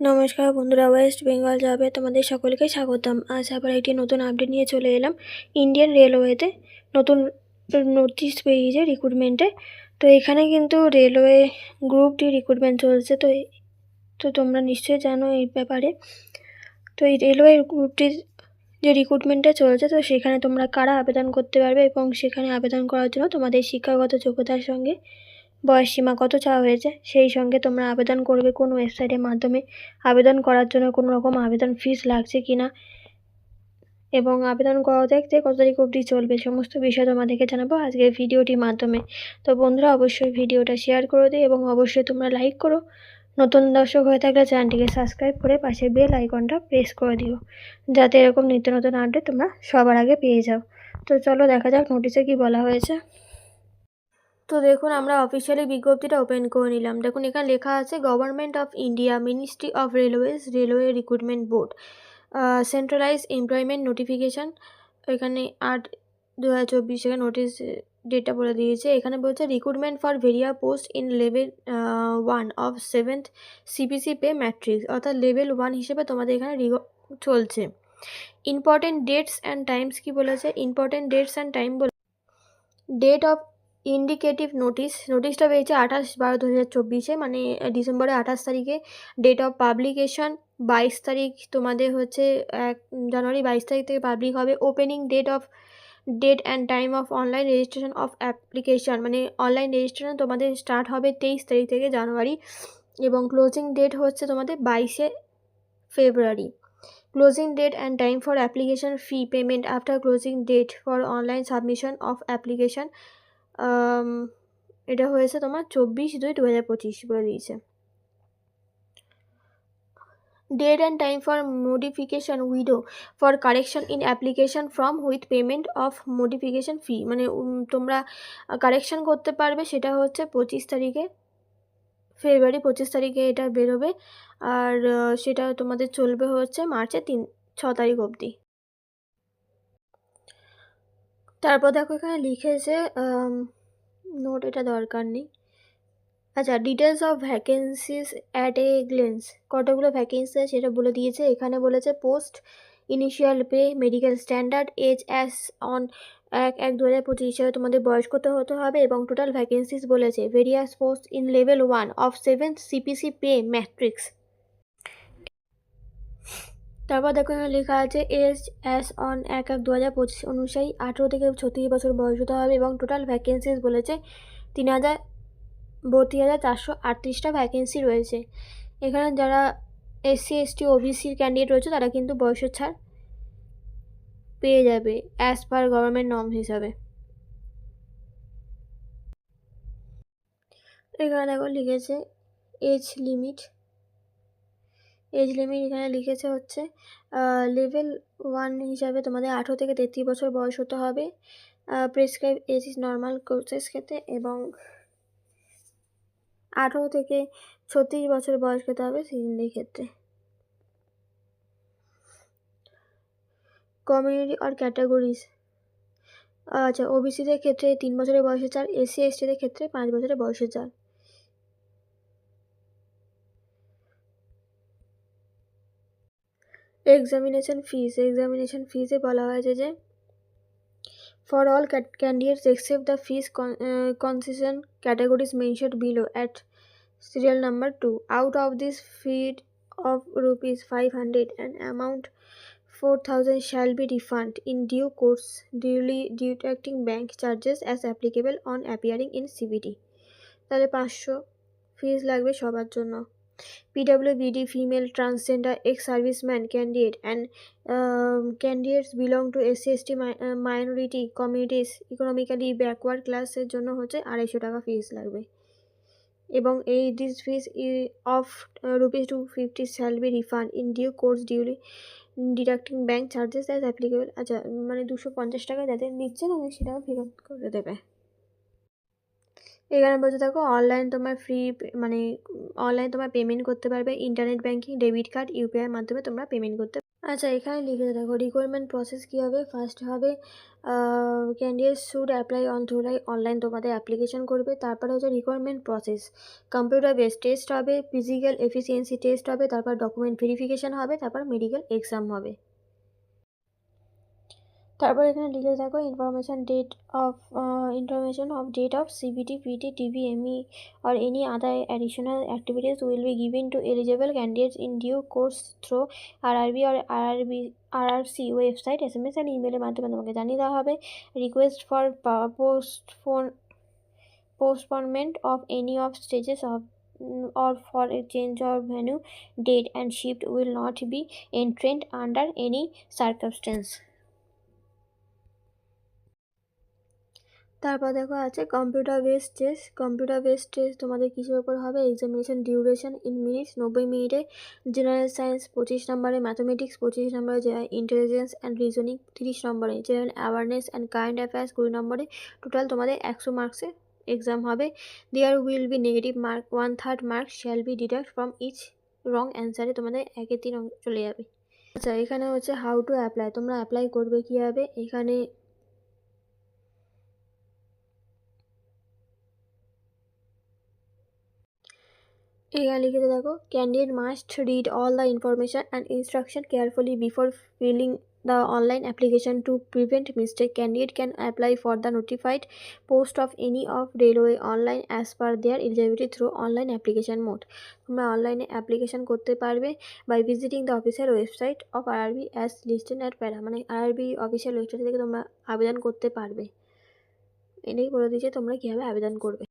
নমস্কার বন্ধুরা, ওয়েস্ট বেঙ্গল যাবে তোমাদের সকলকে স্বাগতম। আজ আবার একটি নতুন আপডেট নিয়ে চলে এলাম ইন্ডিয়ান রেলওয়েতে নতুন নোটিশ পেয়েছে রিক্রুটমেন্টে তো এখানে কিন্তু রেলওয়ে গ্রুপটি রিক্রুটমেন্ট চলছে, তো তো তোমরা নিশ্চয়ই জানো এই ব্যাপারে। তো এই রেলওয়ে গ্রুপ ডির যে রিক্রুটমেন্টটা চলছে, তো সেখানে তোমরা কারা আবেদন করতে পারবে এবং সেখানে আবেদন করার জন্য তোমাদের শিক্ষাগত যোগ্যতার সঙ্গে বয়স সীমা কত চাওয়া হয়েছে? সেই সঙ্গে তোমরা আবেদন করবে কোন ওয়েবসাইটের মাধ্যমে। আবেদন করার জন্য কোনো রকম আবেদন ফিস লাগছে কি না এবং আবেদন করা দেখতে কত তারিখ অবধি চলবে? সমস্ত বিষয় তোমাদেরকে জানাব আজকের ভিডিওটির মাধ্যমে। তো বন্ধুরা, অবশ্যই ভিডিওটা শেয়ার করে দিও এবং অবশ্যই তোমরা লাইক করো। নতুন দর্শক হয়ে থাকলে চ্যানেলটিকে সাবস্ক্রাইব করে পাশে বেল আইকনটা প্রেস করে দিও। যাতে এরকম নিত্য নতুন আপডেট তোমরা সবার আগে পেয়ে যাও। তো চলো দেখা যাক নোটিশে কি বলা হয়েছে। তো দেখুন, আমরা অফিসিয়ালি বিজ্ঞপ্তিটা ওপেন করে নিলাম। দেখুন, এখানে লেখা আছে government of India ministry of railways railway recruitment board centralise employment notification এখানে আট দু হাজার চব্বিশ নোটিশ ডেটটা বলে দিয়েছে। এখানে বলছে recruitment for various post in level one of seventh CPC pay matrix অর্থাৎ লেভেল ওয়ান হিসেবে তোমাদের এখানে চলছে। ইম্পর্টেন্ট ডেটস অ্যান্ড টাইমস কি বলেছে? ইম্পর্টেন্ট ডেটস অ্যান্ড টাইম বলে ডেট অফ ইন্ডিকেটিভ নোটিশ নোটিশটা পেয়েছে আঠাশ বারো দু হাজার চব্বিশে মানে ডিসেম্বরের আঠাশ তারিখে। ডেট অফ পাবলিকেশন বাইশ তারিখ তোমাদের হচ্ছে, এক জানুয়ারি বাইশ তারিখ থেকে পাবলিক হবে। Opening date of date and time of online registration of application মানে অনলাইন রেজিস্ট্রেশন তোমাদের স্টার্ট হবে তেইশ তারিখ থেকে জানুয়ারি। এবং ক্লোজিং ডেট হচ্ছে তোমাদের বাইশে ফেব্রুয়ারি। Closing date and time for application fee payment after closing date for online submission of application এটা হয়েছে তোমার চব্বিশ দুই দু হাজার পঁচিশ বলে দিয়েছে। Date and time for modification window for correction in application from with payment of modification fee মানে তোমরা কারেকশন করতে পারবে সেটা হচ্ছে পঁচিশ তারিখে ফেব্রুয়ারি পঁচিশ তারিখে এটা বেরোবে। আর সেটা তোমাদের চলবে হচ্ছে মার্চের তিন, ছ তারিখ অবধি। তারপর দেখো এখানে লিখেছে নোট এটা দরকার নেই। আচ্ছা details of vacancies at a glance কতগুলো ভ্যাকেন্সি আছে সেটা বলে দিয়েছে। এখানে বলেছে post initial pay medical standard age as on এক এক দু হাজার পঁচিশ হিসাবে তোমাদের বয়স কত হতে হবে এবং টোটাল ভ্যাকেন্সিস বলেছে। Various post in level one of seventh CPC pay matrix তারপর দেখো এখানে লেখা আছে এজ অ্যাস অন এক এক দু হাজার পঁচিশ অনুযায়ী আঠেরো থেকে ছত্রিশ বছর বয়স হতে হবে এবং টোটাল ভ্যাকেন্সিস বলেছে তিন হাজার বত্রিশ হাজার চারশো আটত্রিশটা ভ্যাকেন্সি রয়েছে। এখানে যারা এসসি এসটি ওবিসির ক্যান্ডিডেট রয়েছে, তারা কিন্তু বয়সের ছাড় পেয়ে যাবে অ্যাজ পার গভর্নমেন্ট নর্ম হিসাবে। এখানে দেখো লিখেছে এজ লিমিট এজ লিমিট এখানে লিখেছে হচ্ছে লেভেল ওয়ান হিসাবে তোমাদের আঠেরো থেকে তেত্রিশ বছর বয়স হতে হবে। Prescribe age is normal courses ক্ষেত্রে এবং আঠেরো থেকে ছত্রিশ বছর বয়স হতে হবে সিলিন্ডারের ক্ষেত্রে। কমিউনিটি আর ক্যাটাগরিজ আচ্ছা ওবিসিদের ক্ষেত্রে তিন বছরের বয়সে চার এসসি এসটিদের ক্ষেত্রে পাঁচ বছরের বয়সে চার এক্সামিনেশন ফিস এক্সামিনেশন ফিসে বলা হয়েছে যে for all candidates except the fees concession categories mentioned below at serial number two out of this fee of rupees 500 and amount 4000 shall be refunded in due course. Duly deducting bank charges as applicable on appearing in CBT তাহলে পাঁচশো ফিস লাগবে সবার জন্য। PWBD female transgender ex serviceman candidate and candidates belong to SC ST minority communities economically backward ক্লাসের জন্য হচ্ছে আড়াইশো টাকা ফিস লাগবে। এবং এই this fees of rupees two fifty shall be refund in due course duly deducting bank charges as applicable আচ্ছা মানে দুশো পঞ্চাশ টাকা যাদের নিচ্ছে না সেটাও ফেরত করে দেবে। এখানে বলতে থাকো অনলাইন তোমার ফ্রি মানে অনলাইন তোমার পেমেন্ট করতে পারবে। ইন্টারনেট ব্যাঙ্কিং ডেবিট কার্ড ইউপিআইয়ের মাধ্যমে তোমরা পেমেন্ট করতে আচ্ছা এখানে লিখে দেখো রিকোয়ারমেন্ট প্রসেস কী হবে? ফার্স্ট হবে candidate should apply on through online তোমাদের অ্যাপ্লিকেশন করবে। তারপরে হচ্ছে requirement process computer base test হবে ফিজিক্যাল এফিসিয়েন্সি টেস্ট হবে, তারপর ডকুমেন্ট ভেরিফিকেশান হবে, তারপর মেডিকেল এক্সাম হবে। তারপর এখানে লিখে থাকো information date of information of date of CBT PT DV ME or any other additional activities will be given to eligible candidates in due course through RRB or RRB RRC website S M S and ইমেলের মাধ্যমে তোমাকে জানিয়ে দেওয়া হবে request for postpone postponement of any of stages of mm, or for a change of venue date and shift will not be entrained under তারপর দেখো আছে computer based test computer based test তোমাদের কিসের ওপর হবে? এক্সামিনেশন ডিউরেশন ইন মিনিটস নব্বই মিনিটে। General science পঁচিশ নম্বরে ম্যাথামেটিক্স পঁচিশ নম্বরে ইন্টেলিজেন্স অ্যান্ড রিজনিং তিরিশ নম্বরে। General awareness and current affairs কুড়ি নম্বরে। টোটাল তোমাদের একশো মার্কসে এক্সাম হবে। There will be negative mark one third marks shall be deduct from each wrong অ্যান্সারে তোমাদের একে তিন চলে যাবে। আচ্ছা এখানে হচ্ছে হাউ টু অ্যাপ্লাই তোমরা অ্যাপ্লাই করবে কীভাবে? এখানে এখানে লিখে দেখো candidate must read all the information and instruction carefully before filling the online application to prevent mistake. Candidate can apply for the notified post of any of railway online as per their eligibility through online application mode. তোমরা অনলাইনে application করতে পারবে by visiting the official website of RRB as listed at para মানে RRB official website থেকে তোমরা আবেদন করতে পারবে। এটাই বলে দিয়েছে, তোমরা কীভাবে আবেদন করবে।